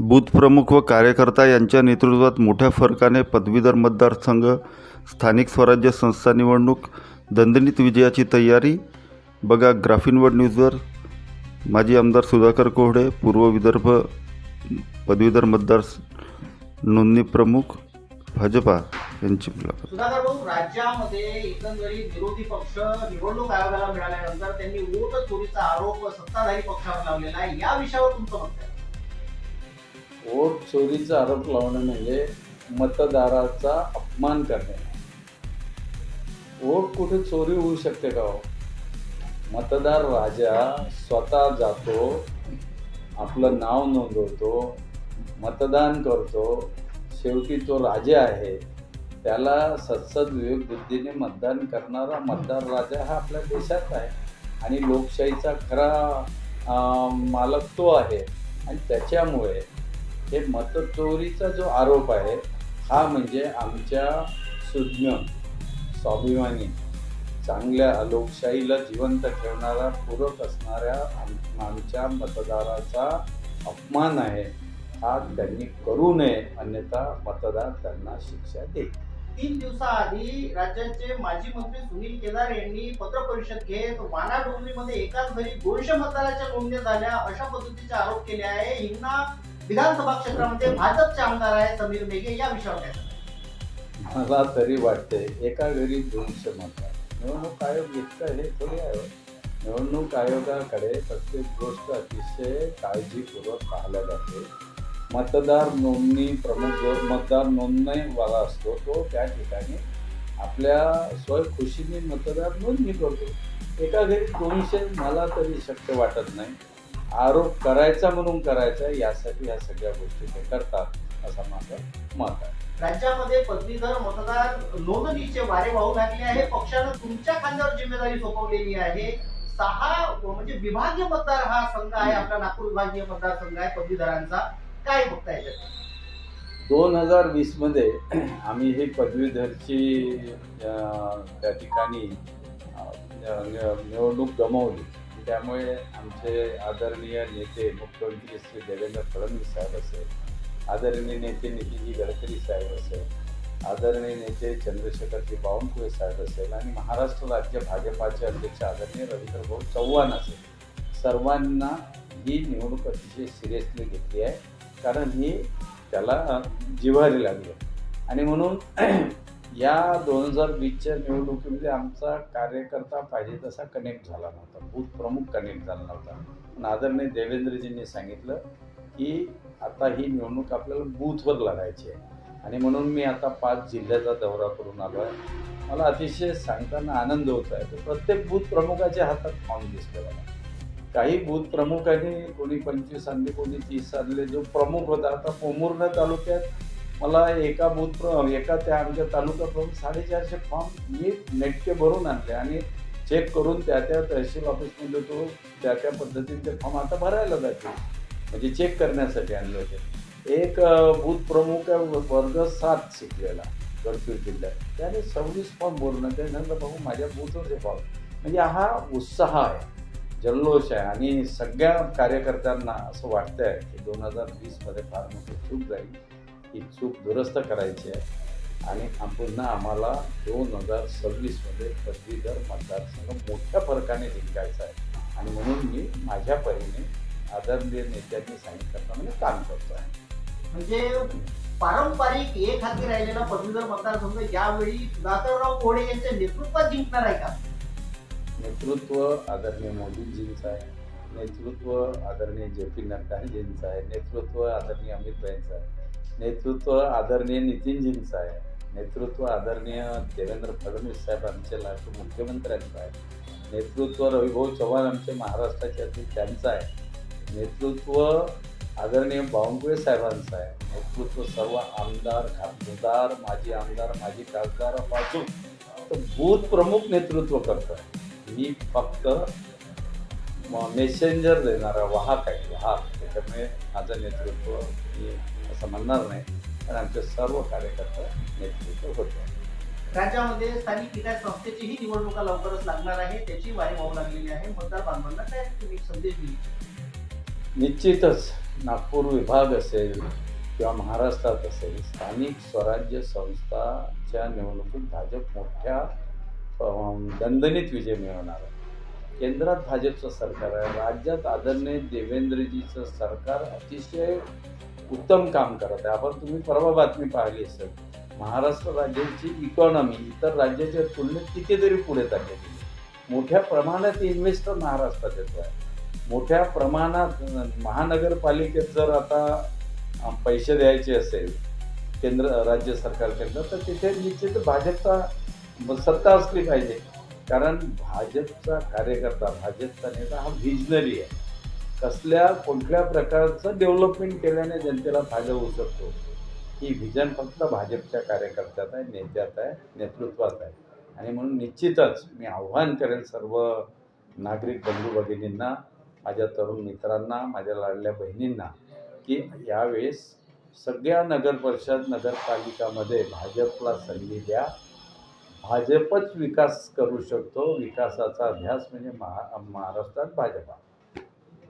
बूथप्रमुख व कार्यकर्ता यांच्या नेतृत्वात मोठ्या फरकाने पदवीधर मतदारसंघ स्थानिक स्वराज्य संस्था निवडणूक दणदणीत विजयाची तयारी. बघा ग्राफिनवड न्यूजवर माजी आमदार सुधाकर कोहडे पूर्व विदर्भ पदवीधर मतदार नोंदणी प्रमुख भाजपा यांची मुलाखत. सुधाकर भाऊ राज्यामध्ये एकंदरीत विरोधी पक्ष निवडणूक आयोगाला मिळाल्यानंतर त्यांनी वोट चोरीचा आरोप सत्ताधारी पक्षावर लावलेला आहे. या विषयावर तुमचं मत आहे वोट चोरीचा आरोप लावणं म्हणजे मतदाराचा अपमान करणे. वोट कुठे चोरी होऊ शकते का हो? मतदार राजा स्वतः जातो आपलं नाव नोंदवतो मतदान करतो. शेवटी तो राजा आहे. त्याला सत्सद विवेक बुद्धीने मतदान करणारा मतदार राजा हा आपल्या देशात आहे. आणि लोकशाहीचा खरा मालक तो आहे. आणि त्याच्यामुळे हे मतचोरीचा जो आरोप आहे हा म्हणजे आमच्या सुज्ञ स्वाभिमानी चांगल्या लोकशाहीला जिवंत ठेवणारा पूरक असणाऱ्या आमच्या मतदाराचा अपमान आहे हा त्यांनी करू नये अन्यथा मतदार त्यांना शिक्षा देईल. तीन दिवसाआधी राज्याचे माजी मंत्री सुनील केदार यांनी पत्र परिषद घेत वाना डोंगरीमध्ये एकाच घरी दोनशे मतदाराच्या नोंदण्या झाल्या. अशा पद्धतीचे आरोप केले आहे. हिंगणा विधानसभा क्षेत्रामध्ये भाजपचे आमदार आहे समीर मेघे या विषयावर काय मला तरी वाटते एका घरी दोनशे क्षमता निवडणूक आयोग इतकं हे थोडी आहे हो. निवडणूक आयोगाकडे प्रत्येक गोष्ट अतिशय काळजीपूर्वक पाहिल्या जाते. मतदार नोंदणी प्रमुख जो मतदार नोंदणीवाला असतो तो त्या ठिकाणी आपल्या स्वयंखुशीने मतदार नोंदणी करतो. एका घरी दोनशे मला तरी शक्य वाटत नाही. आरोप करायचा म्हणून करायचा यासाठी ह्या सगळ्या गोष्टी ते करतात असं माझं मत आहे. राज्यामध्ये पदवीधर मतदार नोंदणीचे वारे वाहू लागले आहे. पक्षानं तुमच्या खांद्यावर जिम्मेदारी सोपवलेली आहे. सहा म्हणजे विभागीय मतदार हा संघ आहे आपला नागपूर विभागीय मतदारसंघ आहे पदवीधरांचा. काय बघता याच्यात? दोन हजार वीसमध्ये आम्ही ही पदवीधरची त्या ठिकाणी निवडणूक गमावली. त्यामुळे आमचे आदरणीय नेते मुख्यमंत्री श्री देवेंद्र फडणवीस साहेब असेल आदरणीय नेते नितीनजी गडकरी साहेब असेल आदरणीय नेते चंद्रशेखरजी बावनकुळे साहेब असेल आणि महाराष्ट्र राज्य भाजपाचे अध्यक्ष आदरणीय रवींद्र भाऊ चव्हाण असेल. सर्वांना ही निवडणूक अतिशय सिरियसली घेतली आहे. कारण ही त्याला जिव्हारी लागली आणि म्हणून या दोन हजार वीसच्या निवडणुकीमध्ये आमचा कार्यकर्ता पाहिजे तसा कनेक्ट झाला नव्हता. बूथ प्रमुख कनेक्ट झाला नव्हता. पण आदरणीय देवेंद्रजींनी सांगितलं की आता ही निवडणूक आपल्याला बूथवर लढायची आहे. आणि म्हणून मी आता पाच जिल्ह्याचा दौरा करून आलो आहे मला अतिशय सांगताना आनंद होत आहे. तर प्रत्येक बूथ प्रमुखाच्या हातात फॉर्म दिसतो मला. काही बूथ प्रमुखांनी कोणी पंचवीस आणले कोणी तीस आणले. जो प्रमुख होता आता पोमुर्णा तालुक्यात मला एका बूथ एका त्या आमच्या तालुका प्रमुख साडेचारशे फॉर्म मी नेटके भरून आणले आणि चेक करून त्या त्या तहसील ऑफिसमध्ये तो त्या त्या पद्धतीने ते फॉर्म आता भरायला जाते. म्हणजे चेक करण्यासाठी आणले होते. एक बूथ प्रमुख आहे वर्ग सात शिकलेला गडचिर जिल्ह्यात. त्याने सव्वीस फॉर्म भरून त्याने नंतर भाऊ माझ्या बूथवर फॉर्म म्हणजे हा उत्साह आहे. जल्लोष आहे. आणि सगळ्या कार्यकर्त्यांना असं वाटतं आहे की दोन हजार वीसमध्ये फार मोठी चूक जाईल. ही चूक दुरुस्त करायची आहे. आणि पुन्हा आम्हाला दोन हजार सव्वीसमध्ये पदवीधर मतदारसंघ मोठ्या फरकाने जिंकायचा आहे. आणि म्हणून मी माझ्या परीने आदरणीय नेत्यांनी सांगितल्याप्रमाणे काम करतो आहे. म्हणजे पारंपरिक एक हाती राहिलेला पदवीधर मतदारसंघ यावेळी सुधाकरराव कोडे यांच्या नेतृत्वात जिंकणार आहे का? नेतृत्व आदरणीय मोदीजींचं आहे. नेतृत्व आदरणीय जे पी नड्डाजींचं आहे. नेतृत्व आदरणीय अमित भाईंचं आहे. नेतृत्व आदरणीय नितीनजींचं आहे. नेतृत्व आदरणीय देवेंद्र फडणवीस साहेब आमचे लाडके मुख्यमंत्र्यांचं आहे. नेतृत्व रविभाऊ चव्हाण आमचे महाराष्ट्राचे असतील त्यांचं आहे. नेतृत्व आदरणीय बावनकुळे साहेबांचं आहे. नेतृत्व सर्व आमदार खासदार माजी आमदार माजी खासदारापासून तर बूथ प्रमुख नेतृत्व करतो मी फक्त मेसेंजर देणारा वाहक आहे. वाहक. त्याच्यामुळे माझं नेतृत्व मी असं म्हणणार नाही. पण आमचे सर्व कार्यकर्ते नेतृत्व होते. राज्यामध्ये स्थानिक विकास संस्थेचीही निवडणुका लवकरच लागणार आहे. त्याची वारी वाहू लागलेली आहे. मतदार बांधवांना काय तुम्ही संदेश दिली निश्चितच नागपूर विभाग असेल किंवा महाराष्ट्रात असेल स्थानिक स्वराज्य संस्थाच्या निवडणुकीत भाजप मोठ्या दणदणीत विजय मिळवणार आहे. केंद्रात भाजपचं सरकार आहे. राज्यात आदरणीय देवेंद्रजीचं सरकार अतिशय उत्तम काम करत आहे. आपण तुम्ही परवा बातमी पाहिली असेल. महाराष्ट्र राज्याची इकॉनॉमी इतर राज्याच्या तुलनेत कितीतरी पुढे चाललेली मोठ्या प्रमाणात इन्व्हेस्टर महाराष्ट्रात येतो आहे मोठ्या प्रमाणात महानगरपालिकेत जर आता पैसे द्यायचे असेल केंद्र राज्य सरकारकडनं तर तिथे निश्चित भाजपचा सत्ता असली पाहिजे. कारण भाजपचा कार्यकर्ता भाजपचा नेता हा व्हिजनरी आहे. कसल्या कुठल्या प्रकारचं डेव्हलपमेंट केल्याने जनतेला फायदा होऊ शकतो? ही व्हिजन फक्त भाजपच्या कार्यकर्त्यात आहे नेत्यात आहे नेतृत्वात आहे. आणि म्हणून निश्चितच मी आव्हान करेन सर्व नागरिक बंधू भगिनींना माझ्या तरुण मित्रांना माझ्या लाडल्या बहिणींना की यावेळेस सगळ्या नगर परिषद नगरपालिकामध्ये भाजपला संधी द्या. भाजपच विकास करू शकतो. विकासाचा अभ्यास म्हणजे महा महाराष्ट्रात भाजपा.